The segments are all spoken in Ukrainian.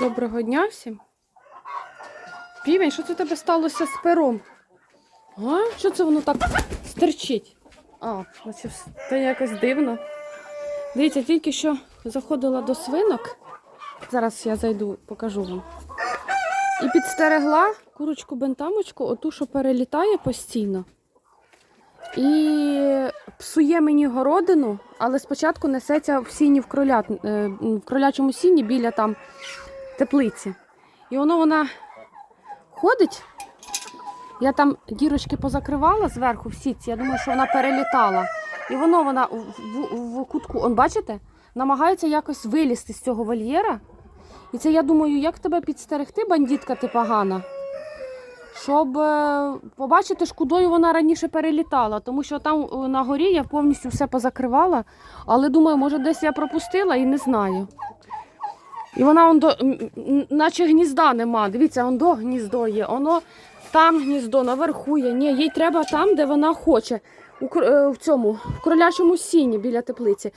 Доброго дня всім. Півень, що це тебе сталося з пером? А? Що це воно так стерчить? А, це якось дивно. Дивіться, тільки що заходила до свинок. Зараз я зайду, покажу вам. І підстерегла курочку бентамочку, оту, що перелітає постійно. І псує мені городину, але спочатку несеться в сіні в кролят, е, в кролячому сіні біля там теплиці. І воно вона ходить. Я там дірочки позакривала зверху в сітці, я думаю, що вона перелітала. І воно вона в, в, в кутку, он бачите, намагається якось вилізти з цього вольєра. І це я думаю, як тебе підстерегти, бандитка ти погана, щоб е, побачити, ж кудою вона раніше перелітала, тому що там е, на горі я повністю все позакривала, але думаю, може десь я пропустила і не знаю. І вона он до, наче гнізда нема. Дивіться, он до гніздо є, воно там гніздо, наверху є. Ні, їй треба там, де вона хоче. Е, в цьому в кролячому сіні біля теплиці.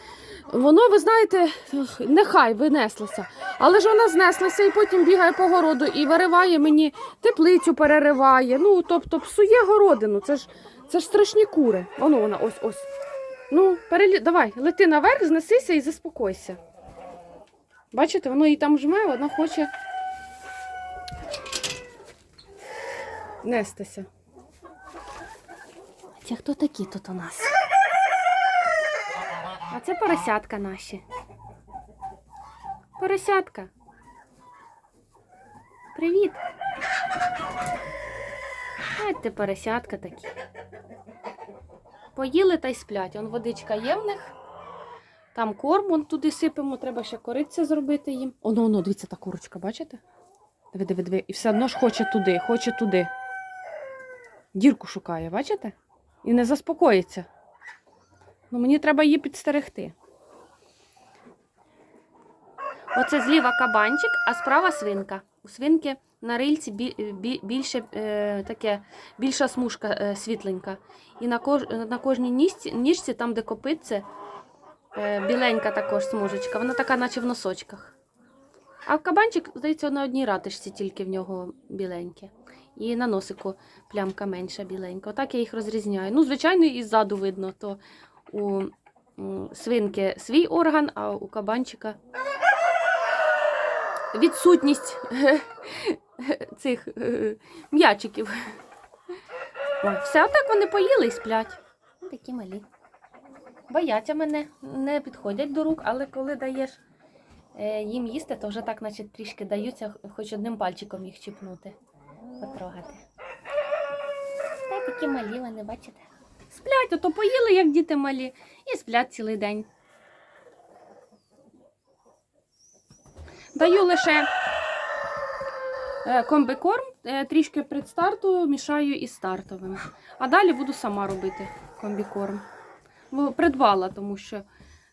Воно, ви знаєте, нехай винеслося. Але ж вона знеслася і потім бігає по городу і вириває мені теплицю, перериває. Ну, тобто псує городину. Це ж, це ж страшні кури. Воно вона ось ось. Ну, перелі... давай, лети наверх, знесися і заспокойся. Бачите, воно її там жме, вона хоче нестися. Це хто такі тут у нас? А це поросятка наші. Поросятка. Привіт. Ось ти поросятка такі. Поїли та й сплять. Он водичка є в них. Там корм, вон туди сипемо, треба ще кориця зробити їм. Оно, оно, дивіться, та курочка, бачите? Диви, диви, диви. І все одно ж хоче туди, хоче туди. Дірку шукає, бачите? І не заспокоїться. Ну, мені треба її підстерегти. Оце зліва кабанчик, а справа свинка. У свинки на рильці бі, бі, більше, е, таке, більша смужка е, світленька. І на, кож, на кожній ніжці, ніжці, там, де копитце, е, біленька також смужечка. Вона така, наче в носочках. А кабанчик, здається, на одній ратишці тільки в нього біленьке. І на носику плямка менша біленька. Отак я їх розрізняю. Ну, звичайно, і ззаду видно, то у свинки свій орган, а у кабанчика відсутність цих е, м'ячиків. Все, отак вони поїли і сплять. Такі малі. Бояться мене, не підходять до рук, але коли даєш е, їм їсти, то вже так, наче трішки даються, хоч одним пальчиком їх чіпнути, потрогати. Та такі малі вони, бачите? Сплять, ото поїли, як діти малі, і сплять цілий день. Даю лише е, комбикорм, е, трішки предстарту мішаю із стартовим. А далі буду сама робити комбікорм. Придбала, тому що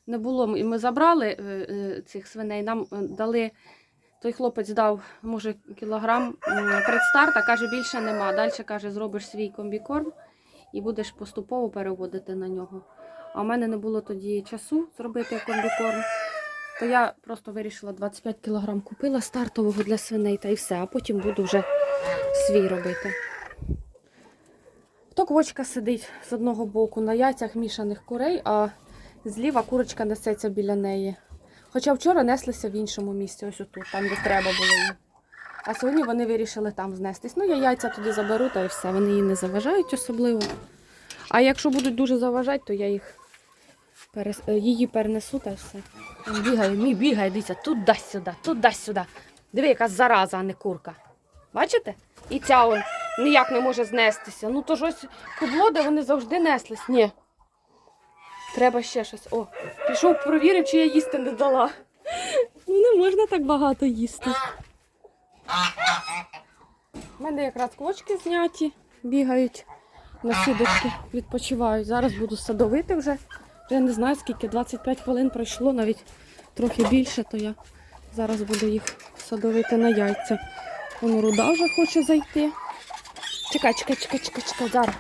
не було. І Ми забрали е, цих свиней, нам дали. Той хлопець дав, може, кілограм м, предстарт, а каже, більше нема. Далі каже, зробиш свій комбікорм і будеш поступово переводити на нього. А в мене не було тоді часу зробити комбікорм. То я просто вирішила 25 кг купила стартового для свиней та і все, а потім буду вже свій робити. То квочка сидить з одного боку на яйцях мішаних курей, а зліва курочка несеться біля неї. Хоча вчора неслися в іншому місці, ось отут, там, де треба було їм. А сьогодні вони вирішили там знестись. Ну, я яйця туди заберу та і все. Вони їй не заважають особливо. А якщо будуть дуже заважати, то я їх перес... е, її перенесу та все. Бігає, мій бігає, дивіться, туди-сюди, туди-сюди. Диви, яка зараза, а не курка. Бачите? І ця он ніяк не може знестися. Ну то ж ось кубло, де вони завжди неслись. Ні. Треба ще щось. О, пішов провірив, чи я їсти не дала. Ну не можна так багато їсти. У мене якраз квочки зняті, бігають на сідочки, відпочивають. Зараз буду садовити вже. Вже не знаю скільки, 25 хвилин пройшло, навіть трохи більше, то я зараз буду їх садовити на яйця. Воно руда вже хоче зайти. Чекай, чекай, чекай, чекай, чекай, зараз.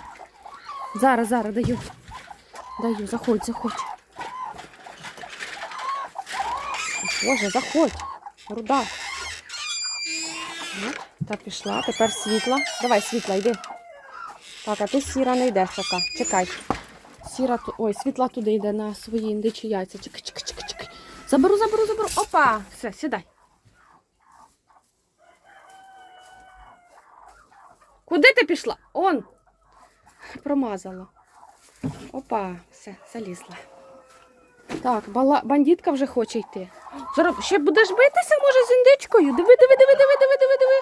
Зараз, зараз даю. Даю, заходь, заходь. Боже, заходь. Руда. Ну, Та пішла, тепер світла. Давай, світла, йди. Так, а ти сіра не йдеш поки. Чекай. Сіра ту... Ой, світла туди йде на свої індичі яйця. Чекай, чекай, чекай, чекай. Заберу, заберу, заберу. Опа! Все, сідай. Куди ти пішла? Он. Промазала. Опа, все, залізла. Так, бала... бандитка вже хоче йти. Зараз ще будеш битися, може, з індичкою? Диви, диви, диви, диви, диви, диви, диви.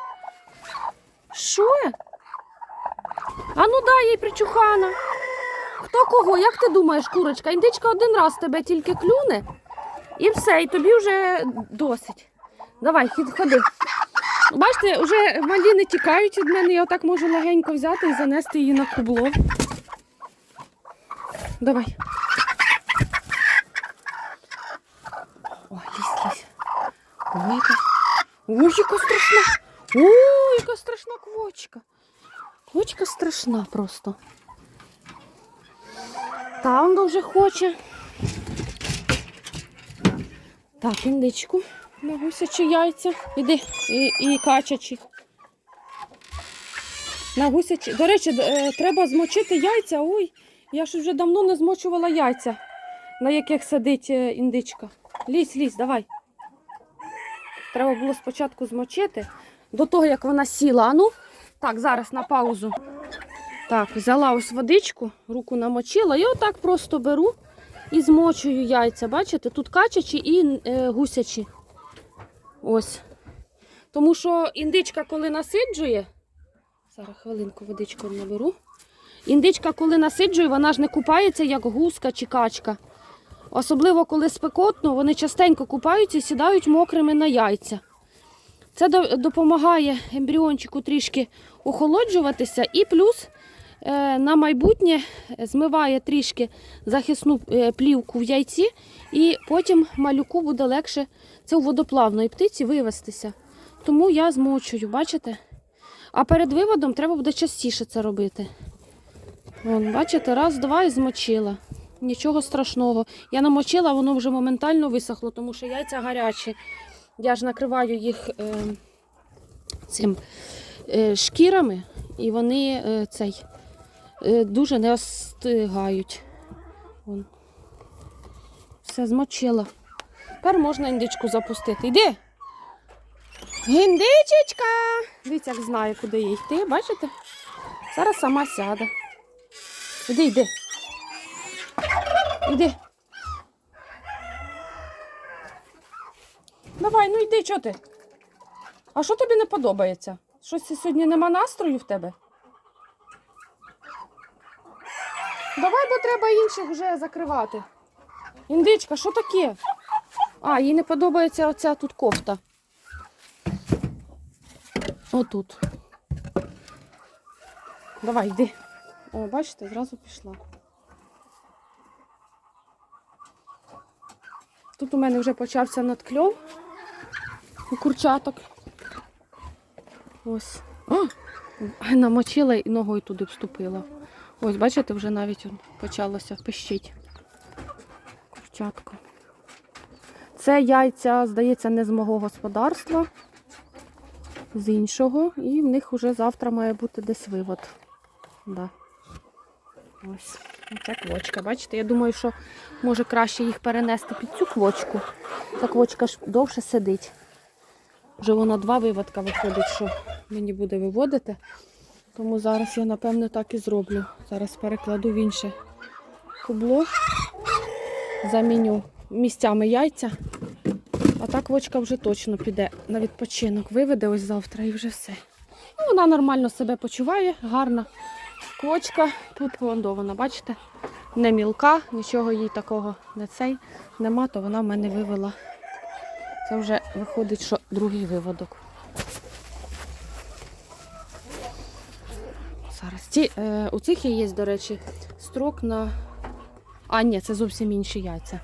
Що? А ну дай їй причухана. Хто кого? Як ти думаєш, курочка? Індичка один раз тебе тільки клюне, і все, і тобі вже досить. Давай, ходи. Бачите, вже малі не тікають від мене, я отак можу легенько взяти і занести її на кубло. Давай. Ой, лізь, лізь. Ой, яка... Ой, яка страшна. Ой, яка страшна квочка. Квочка страшна просто. Та вона вже хоче. Так, індичку на гусячі яйця. Іди, і, і качачі. На гусячі. До речі, е, треба змочити яйця. Ой, я ж вже давно не змочувала яйця, на яких сидить е, індичка. Лізь, лізь, давай. Треба було спочатку змочити до того, як вона сіла. А ну, так, зараз на паузу. Так, взяла ось водичку, руку намочила і отак просто беру і змочую яйця. Бачите, тут качачі і е, гусячі. Ось. Тому що індичка, коли насиджує, зараз хвилинку водичку наберу. Індичка, коли насиджує, вона ж не купається, як гуска чи качка. Особливо, коли спекотно, вони частенько купаються і сідають мокрими на яйця. Це допомагає ембріончику трішки охолоджуватися і плюс е, на майбутнє змиває трішки захисну е, плівку в яйці, і потім малюку буде легше це у водоплавної птиці вивестися. Тому я змочую, бачите? А перед виводом треба буде частіше це робити. Вон, бачите, раз, два і змочила. Нічого страшного. Я намочила, воно вже моментально висохло, тому що яйця гарячі. Я ж накриваю їх е, цим е, шкірами, і вони е, цей, е, дуже не остигають. Вон. Все змочила. Тепер можна індичку запустити. Йди! Індичечка! Дивіться, як знає, куди їй йти, бачите? Зараз сама сяде. Іди, йди. Іди. Давай, ну йди, чого ти? А що тобі не подобається? Щось сьогодні нема настрою в тебе? Давай, бо треба інших вже закривати. Індичка, що таке? А, їй не подобається оця тут кофта. Отут. Давай, йди. О, бачите, зразу пішла. Тут у мене вже почався надкльов у курчаток. Ось. О, намочила і ногою туди вступила. Ось, бачите, вже навіть почалося пищить. Курчатко. Це яйця, здається, не з мого господарства, з іншого. І в них вже завтра має бути десь вивод. Да. Ось. Ця квочка. Бачите, я думаю, що може краще їх перенести під цю квочку. Та квочка ж довше сидить. Вже вона два виводка виходить, що мені буде виводити. Тому зараз я, напевно, так і зроблю. Зараз перекладу в інше кубло, заміню місцями яйця. А та квочка вже точно піде на відпочинок. Виведе ось завтра і вже все. Ну, вона нормально себе почуває, гарна квочка. Тут полондована, бачите? Не мілка, нічого їй такого не цей нема, то вона в мене вивела. Це вже виходить, що другий виводок. Зараз. Ці, е, у цих є, до речі, строк на. А, ні, це зовсім інші яйця.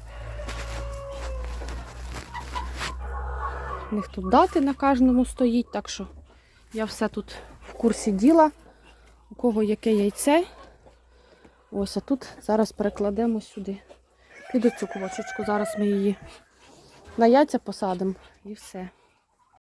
У них тут дати на кожному стоїть, так що я все тут в курсі діла. У кого яке яйце. Ось, а тут зараз перекладемо сюди. Під оцю квочечку. Зараз ми її На яйця посадимо і все.